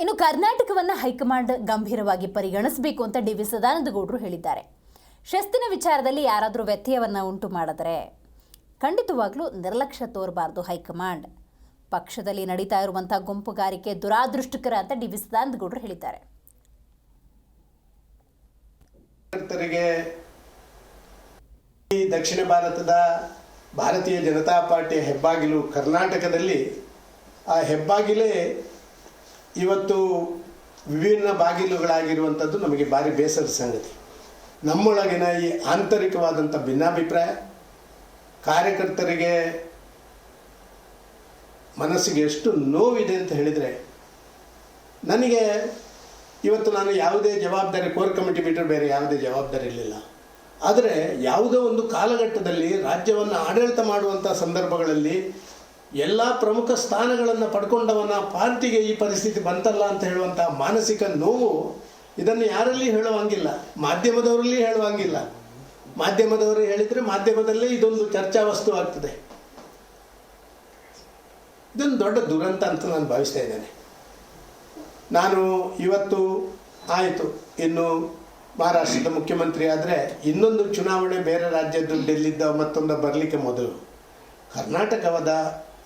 ಇನ್ನು ಕರ್ನಾಟಕವನ್ನು ಹೈಕಮಾಂಡ್ ಗಂಭೀರವಾಗಿ ಪರಿಗಣಿಸಬೇಕು ಅಂತ ಡಿ ವಿ ಸದಾನಂದ ಗೌಡರು ಹೇಳಿದ್ದಾರೆ. ಶಸ್ತಿನ ವಿಚಾರದಲ್ಲಿ ಯಾರಾದರೂ ವ್ಯತ್ಯಯವನ್ನು ಉಂಟು ಮಾಡಿದ್ರೆ ಖಂಡಿತವಾಗ್ಲೂ ನಿರ್ಲಕ್ಷ್ಯ ತೋರಬಾರ್ದು ಹೈಕಮಾಂಡ್. ಪಕ್ಷದಲ್ಲಿ ನಡೀತಾ ಇರುವಂಥ ಗುಂಪುಗಾರಿಕೆ ದುರಾದೃಷ್ಟಕರ ಅಂತ ಡಿ ವಿ ಸದಾನಂದ ಗೌಡರು ಹೇಳಿದ್ದಾರೆ ದಕ್ಷಿಣ ಭಾರತದ ಭಾರತೀಯ ಜನತಾ ಪಾರ್ಟಿಯ ಹೆಬ್ಬಾಗಿಲು ಕರ್ನಾಟಕದಲ್ಲಿ, ಆ ಹೆಬ್ಬಾಗಿಲೇ ಇವತ್ತು ವಿಭಿನ್ನ ಬಾಗಿಲುಗಳಾಗಿರುವಂಥದ್ದು ನಮಗೆ ಭಾರಿ ಬೇಸರ ಸಂಗತಿ. ನಮ್ಮೊಳಗಿನ ಈ ಆಂತರಿಕವಾದಂಥ ಭಿನ್ನಾಭಿಪ್ರಾಯ, ಕಾರ್ಯಕರ್ತರಿಗೆ ಮನಸ್ಸಿಗೆ ಎಷ್ಟು ನೋವಿದೆ ಅಂತ ಹೇಳಿದರೆ, ನನಗೆ ಇವತ್ತು ನಾನು ಯಾವುದೇ ಜವಾಬ್ದಾರಿ, ಕೋರ್ ಕಮಿಟಿ ಬಿಟ್ಟರೆ ಬೇರೆ ಯಾವುದೇ ಜವಾಬ್ದಾರಿ ಇರಲಿಲ್ಲ. ಆದರೆ ಯಾವುದೋ ಒಂದು ಕಾಲಘಟ್ಟದಲ್ಲಿ ರಾಜ್ಯವನ್ನು ಆಡಳಿತ ಮಾಡುವಂಥ ಸಂದರ್ಭಗಳಲ್ಲಿ ಎಲ್ಲ ಪ್ರಮುಖ ಸ್ಥಾನಗಳನ್ನು ಪಡ್ಕೊಂಡವನ ಪಾರ್ಟಿಗೆ ಈ ಪರಿಸ್ಥಿತಿ ಬಂತಲ್ಲ ಅಂತ ಹೇಳುವಂಥ ಮಾನಸಿಕ ನೋವು ಇದನ್ನು ಯಾರಲ್ಲಿ ಹೇಳುವಂಗಿಲ್ಲ? ಮಾಧ್ಯಮದವರಲ್ಲಿ ಹೇಳುವಂಗಿಲ್ಲ. ಮಾಧ್ಯಮದವರು ಹೇಳಿದರೆ ಮಾಧ್ಯಮದಲ್ಲೇ ಇದೊಂದು ಚರ್ಚಾ ವಸ್ತು ಆಗ್ತದೆ. ಇದೊಂದು ದೊಡ್ಡ ದುರಂತ ಅಂತ ನಾನು ಭಾವಿಸ್ತಾ ಇದ್ದೇನೆ. ನಾನು ಇವತ್ತು ಆಯಿತು. ಇನ್ನು ಮಹಾರಾಷ್ಟ್ರದ ಮುಖ್ಯಮಂತ್ರಿ ಆದರೆ ಇನ್ನೊಂದು ಚುನಾವಣೆ ಬೇರೆ ರಾಜ್ಯದ್ದು ಡೆಲ್ಲಿದ್ದ ಮತ್ತೊಂದು ಬರಲಿಕ್ಕೆ ಮೊದಲು. ಕರ್ನಾಟಕದ